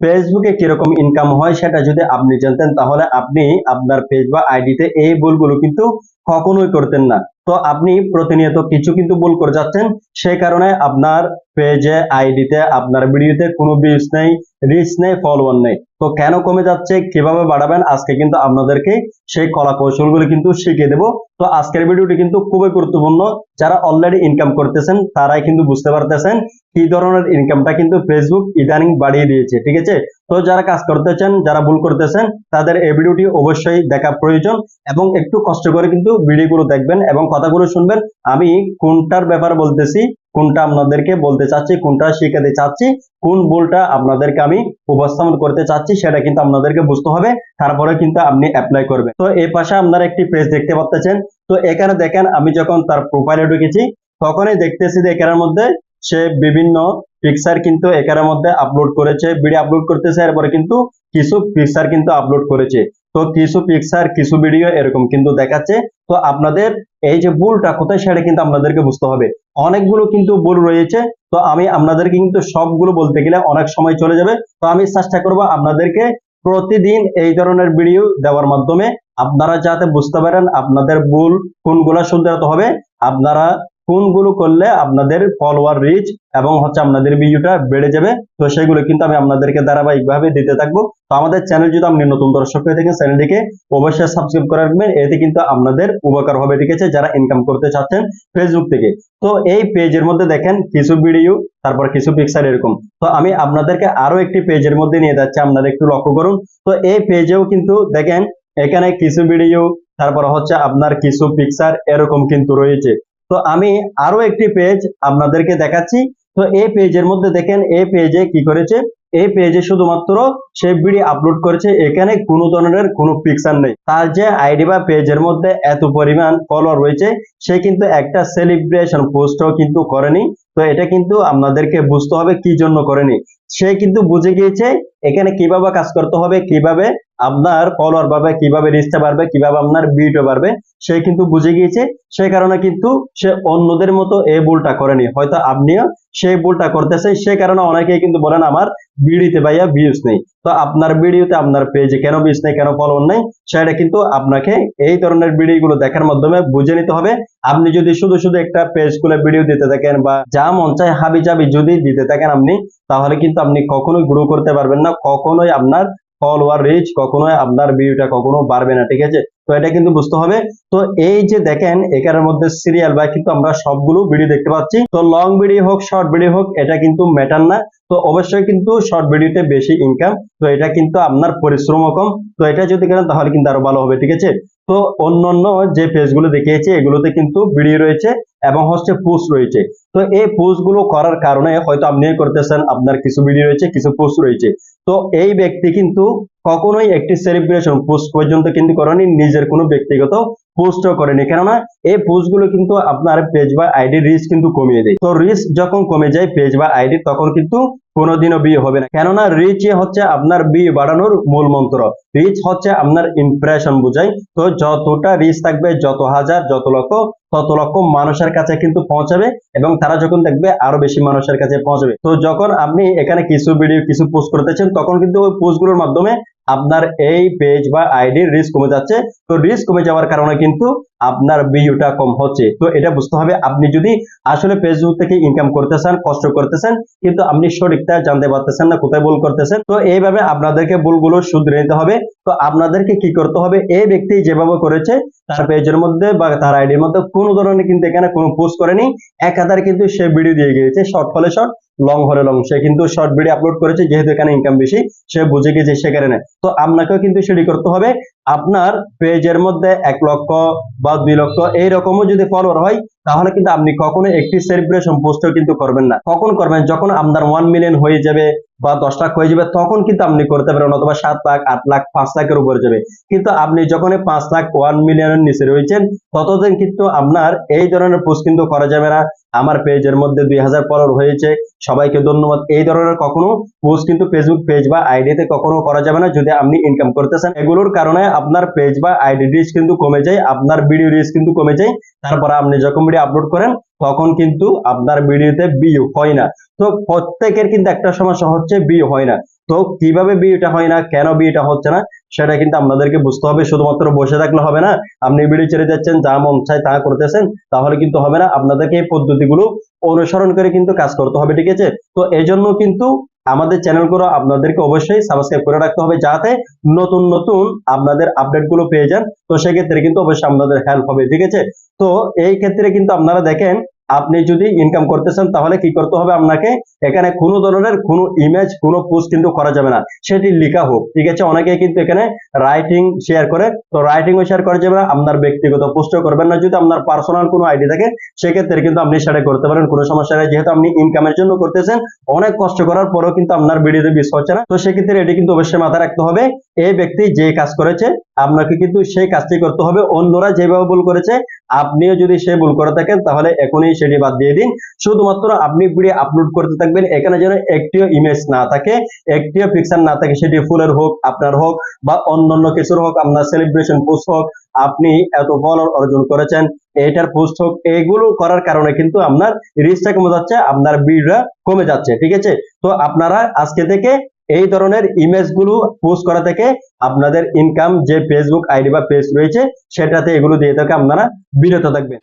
ফেসবুকে কীরকম ইনকাম হয় সেটা যদি আপনি জানতেন, তাহলে আপনি আপনার বা আইডিতে এই ভুলগুলো কিন্তু কখনোই করতেন না। তো আপনি প্রতিনিয়ত কিছু কিন্তু ভুল করে যাচ্ছেন, সেই কারণে আপনার পেজে আইডিতে আপনার ভিডিওতে কোনো ভিউজ নেই রিচ নেই ফলোয়ার নেই। তো কেন কমে যাচ্ছে, কীভাবে বাড়াবেন, আজকে কিন্তু আপনাদেরকে সেই কলা কৌশলগুলো কিন্তু শিখিয়ে দেবো। তো আজকের ভিডিওটি কিন্তু খুবই গুরুত্বপূর্ণ। যারা অলরেডি ইনকাম করতেছেন, তারাই কিন্তু বুঝতে পারতেছেন কি ধরনের ইনকামটা কিন্তু ফেসবুক ইদানিং বাড়িয়ে দিয়েছে, ঠিক আছে? তো যারা কাজ করতেছেন যারা ভুল করতেছেন, তাদের এই ভিডিওটি অবশ্যই দেখা প্রয়োজন এবং একটু কষ্ট করে কিন্তু ভিডিওগুলো দেখবেন এবং কথাগুলো শুনবেন। আমি কোনটার ব্যাপার বলতেছি, কোনটা আপনাদেরকে বলতে চাচ্ছি, কোনটা শেখাতে চাচ্ছি, কোন ভুলটা আপনাদেরকে আমি উপস্থাপন করতে চাচ্ছি, সেটা কিন্তু আপনাদেরকে বুঝতে হবে। তারপরে কিন্তু আপনি অ্যাপ্লাই করবেন। তো এই পাশে আপনারা একটি পেজ দেখতে পাচ্ছেন তো এখানে দেখেন আমি যখন তার প্রোফাইলে ঢুকেছি, তখনই দেখতেছি যে এখানের মধ্যে সে বিভিন্ন পিকচার কিন্তু এখানের মধ্যে আপলোড করেছে ভিডিও আপলোড করতেছে, এরপরে কিন্তু কিছু পিকচার কিন্তু আপলোড করেছে। তো কিছু পিকচার কিছু ভিডিও এরকম কিন্তু দেখাচ্ছে। তো আপনাদের এই যে ভুলটা কোথায়, সেটা কিন্তু আপনাদেরকে বুঝতে হবে। অনেকগুলো কিন্তু ভুল রয়েছে, তো আমি আপনাদেরকে কিন্তু সবগুলো বলতে গেলে অনেক সময় চলে যাবে। তো আমি চেষ্টা করব আপনাদেরকে প্রতিদিন এই ধরনের ভিডিও দেওয়ার মাধ্যমে আপনারা যাতে বুঝতে পারেন আপনাদের ভুল কোনগুলা শুধরাতে হবে, আপনারা কোনগুলো করলে আপনাদের ফলোয়ার রিচ এবং হচ্ছে আপনাদের ভিডিওটা বেড়ে যাবে, তো সেগুলো কিন্তু আমি আপনাদেরকে ধারাবাহিকভাবে দিতে থাকব। তো আমাদের চ্যানেল যদি আপনি নতুন দর্শক হয়ে থাকেন চ্যানেলটিকে অবশ্যই সাবস্ক্রাইব করে রাখবেন, এতে কিন্তু আপনাদের উপকার হবে, ঠিক আছে? যারা ইনকাম করতে চাচ্ছেন ফেসবুক থেকে। তো এই পেজের মধ্যে দেখেন কিছু ভিডিও তারপর কিছু পিকচার এরকম। তো আমি আপনাদেরকে আরও একটি পেজের মধ্যে নিয়ে যাচ্ছি, আপনারা একটু লক্ষ্য করুন। তো এই পেজেও কিন্তু দেখেন এখানে কিছু ভিডিও তারপর হচ্ছে আপনার কিছু পিকচার এরকম কিন্তু রয়েছে। তো আমি আরও একটি পেজ আপনাদেরকে দেখাচ্ছি। তো এই পেজের মধ্যে দেখেন, এই পেজে কি করেছে? এই পেজে শুধুমাত্র সে ভিডিও আপলোড করেছে। এখানে কোনো ধরনের কোনো পিকচার নেই। তার যে আইডি বা পেজের মধ্যে এত পরিমাণ ফলোয়ার রয়েছে, সে কিন্তু একটা সেলিব্রেশন পোস্টও কিন্তু করেনি। তো এটা কিন্তু আপনাদেরকে বুঝতে হবে কি জন্য করেনি। সে কিন্তু বুঝে গিয়েছে এখানে কীভাবে কাজ করতে হবে, কীভাবে আপনার ফলোয়ার বাড়বে, কীভাবে রিচটা বাড়বে, কীভাবে আপনার ভিউটা বাড়বে, সে কিন্তু বুঝে গিয়েছে। সে কারণে কিন্তু সে অন্যদের মতো এই ভুলটা করেনি। হয়তো আপনিও সেই ভুলটা করতেছে সে কারণে অনেকেই কিন্তু বলেন, আমার ভিডিওতে ভাইয়া ভিউজ নেই। তো আপনার ভিডিওতে আপনার পেজে কেন ভিউজ নেই, কেন ফলোয়ার নেই, সেটা কিন্তু আপনাকে এই ধরনের ভিডিওগুলো দেখার মাধ্যমে বুঝে নিতে হবে। আপনি যদি শুধু শুধু একটা পেজ খুলে ভিডিও দিতে থাকেন বা যা মন চায় হাবি জাবি যদি দিতে থাকেন আপনি, তাহলে কিন্তু আপনি কখনোই গ্রো করতে পারবেন না, কখনোই আপনার ফলোয়ার রিচ কখনোই আপনার ভিউটা কখনো বাড়বে না, ঠিক আছে? তো এটা কিন্তু বুঝতে হবে। তো এই যে দেখেন, এখানের মধ্যে সিরিয়াল বা কিন্তু আমরা সবগুলো ভিডিও দেখতে পাচ্ছি। তো লং ভিডিও হোক শর্ট ভিডিও হোক, এটা কিন্তু ম্যাটার না। তো অবশ্যই কিন্তু শর্ট ভিডিওতে বেশি ইনকাম তো এটা কিন্তু আপনার পরিশ্রম কম। তো এটা যদি করেন তাহলে কিন্তু আরও ভালো হবে, ঠিক আছে? তো অন্যান্য যে পেজগুলো দেখিয়েছে, এগুলোতে কিন্তু ভিডিও রয়েছে এবং হচ্ছে পোস্ট রয়েছে। তো এই পোস্টগুলো করার কারণে হয়তো আপনি করতেছেন, আপনার কিছু ভিডিও রয়েছে, কিছু পোস্ট রয়েছে। তো এই ব্যক্তি কিন্তু কখনোই একটি সেলিব্রেশন পোস্ট পর্যন্ত কিন্তু করেনি, নিজের কোনো ব্যক্তিগত পোস্টও করেনি। কেননা, এই পোস্টগুলো কিন্তু আপনার পেজ বা আইডি রিচ কিন্তু কমিয়ে দেয়। তো রিচ যখন কমে যায় পেজ বা আইডি তখন কিন্তু কোনোদিনও বিয়ে হবে না। কেননা রিচ হচ্ছে আপনার বিয়ে বাড়ানোর মূল মন্ত্র। রিচ হচ্ছে আপনার ইমপ্রেশন বোঝায় তো যতটা রিচ থাকবে, যত হাজার, যত লক্ষ, তত লক্ষ মানুষের কাছে কিন্তু পৌঁছাবে এবং তারা যখন দেখবে, আরও বেশি মানুষের কাছে পৌঁছাবে। তো যখন আপনি এখানে কিছু ভিডিও কিছু পোস্ট করতেছেন, তখন কিন্তু ওই পোস্টগুলোর মাধ্যমে আপনার এই পেজ বা আইডির রিস্ক কমে যাচ্ছে। তো রিস্ক কমে যাওয়ার কারণে কিন্তু আপনার ভিউটা কম হচ্ছে। তো এটা বুঝতে হবে, আপনি যদি আসলে ফেসবুক থেকে ইনকাম করতেছেন কষ্ট করতেছেন, কিন্তু আপনি সঠিকটা জানতে পারতেছেন না, কোথায় ভুল করতেছেন, তো এইভাবে আপনাদেরকে ভুলগুলো শুধরে নিতে হবে। তো আপনাদেরকে কি করতে হবে, এই ব্যক্তি যেভাবে করেছে, তার পেজের মধ্যে বা তার আইডির মধ্যে কোনো ধরনের কিন্তু এখানে কোনো পোস্ট করেনি। এক হাজার কিন্তু সে ভিডিও দিয়ে গিয়েছে শর্ট ফলে শর্ট লং হলে লং সে কিন্তু শর্ট ভিডিও আপলোড করেছে, যেহেতু এখানে ইনকাম বেশি, সে বুঝে গেছে সে কারণে। তো আপনাকেও কিন্তু সেটি করতে হবে। আপনার পেজের মধ্যে এক লক্ষ বা দুই লক্ষ এইরকমও যদি ফলোয়ার হয়, তাহলে কিন্তু আপনি কখনো একটি সেলিব্রেশন পোস্টও কিন্তু করবেন না। কখন করবেন? যখন আপনার ওয়ান মিলিয়ন হয়ে যাবে বা দশ লাখ হয়ে যাবে, তখন কিন্তু আপনি করতে পারেন অথবা সাত লাখ, আট লাখ, পাঁচ লাখের উপরে যাবে। কিন্তু আপনি যখন পাঁচ লাখ ওয়ান মিলিয়নের নিচে রয়েছেন, ততদিন কিন্তু আপনার এই ধরনের পোস্ট কিন্তু করা যাবে না। আমার পেজের মধ্যে দুই হাজার ফলোয়ার হয়েছে, সবাইকে ধন্যবাদ। এই ধরনের কখনো পোস্ট কিন্তু ফেসবুক পেজ বা আইডিতে কখনো করা যাবে না, যদি আপনি ইনকাম করতেছেন এগুলোর কারণে আপনার পেজ বা আইডি রিচ কিন্তু কমে যায়, আপনার ভিডিও রিচ কিন্তু কমে যায়। তারপরে আপনি যখন ভিডিও আপলোড করেন, তখন কিন্তু আপনার ভিডিওতে ভিউ হয় না। তো প্রত্যেকের কিন্তু একটা সমস্যা হচ্ছে ভিউ হয় না। তো কীভাবে বিয়েটা হয় না, কেন বিয়েটা হচ্ছে না, সেটা কিন্তু আপনাদেরকে বুঝতে হবে। শুধুমাত্র বসে থাকলে হবে না, আপনি ভিডিও ছেড়ে যাচ্ছেন, যা মন চায় তা করতেছেন, তাহলে কিন্তু হবে না। আপনাদেরকে এই পদ্ধতিগুলো অনুসরণ করে কিন্তু কাজ করতে হবে, ঠিক আছে? তো এই জন্য কিন্তু আমাদের চ্যানেলগুলো আপনাদেরকে অবশ্যই সাবস্ক্রাইব করে রাখতে হবে যাতে নতুন নতুন আপনাদের আপডেটগুলো পেয়ে যান। তো সেক্ষেত্রে কিন্তু অবশ্যই আপনাদের হেল্প হবে, ঠিক আছে? তো এই ক্ষেত্রে কিন্তু আপনারা দেখেন আপনি যদি ইনকাম করতেছেন তাহলে কি করতে হবে আপনাকে? এখানে কোনো ধরনের কোনো ইমেজ কোনো পোস্ট কিন্তু করা যাবে না। সেটি লেখা হোক, ঠিক আছে? অনেকে কিন্তু এখানে রাইটিং শেয়ার করে। তো রাইটিংও শেয়ার করা যাবে না, আপনার ব্যক্তিগত পোস্টও করবেন না। যদি আপনার পার্সোনাল কোনো আইডি থাকে, সেক্ষেত্রে কিন্তু আপনি সেটা করতে পারেন, কোনো সমস্যা নেই। যেহেতু আপনি ইনকামের জন্য করতেছেন, অনেক কষ্ট করার পরেও কিন্তু আপনার ভিডিওতে বিষ হচ্ছে না। তো সেক্ষেত্রে এটি কিন্তু অবশ্যই মাথায় রাখতে হবে। এই ব্যক্তি যে কাজ করেছে, আপনাকে কিন্তু সেই কাজটি করতে হবে। অন্যরা যেভাবে ভুল করেছে, আপনিও যদি সে ভুল করে থাকেন, তাহলে এখনই সেটি বাদ দিয়ে দিন। শুধুমাত্র আপনি ভিডিও আপলোড করতে থাকবেন, এখানে যেন একটিও ইমেজ না থাকে, একটিও পিকচার না থাকে, সেটি ফুলের হোক, আপনার হোক, বা অন্যান্য কিছুর হোক, আপনার সেলিব্রেশন পোস্ট হোক, আপনি এত ফলোয়ার অর্জন করেছেন এটার পোস্ট হোক, এগুলো করার কারণে কিন্তু আপনার রিচটা কমে যাচ্ছে, আপনার ভিড়টা কমে যাচ্ছে, ঠিক আছে? তো আপনারা আজকে থেকে এই ধরনের ইমেজগুলো পোস্ট করা থেকে আপনাদের ইনকাম যে ফেসবুক আইডি বা পেজ রয়েছে, সেটাতে এগুলো দিয়ে থেকে আপনারা বিরত থাকবেন।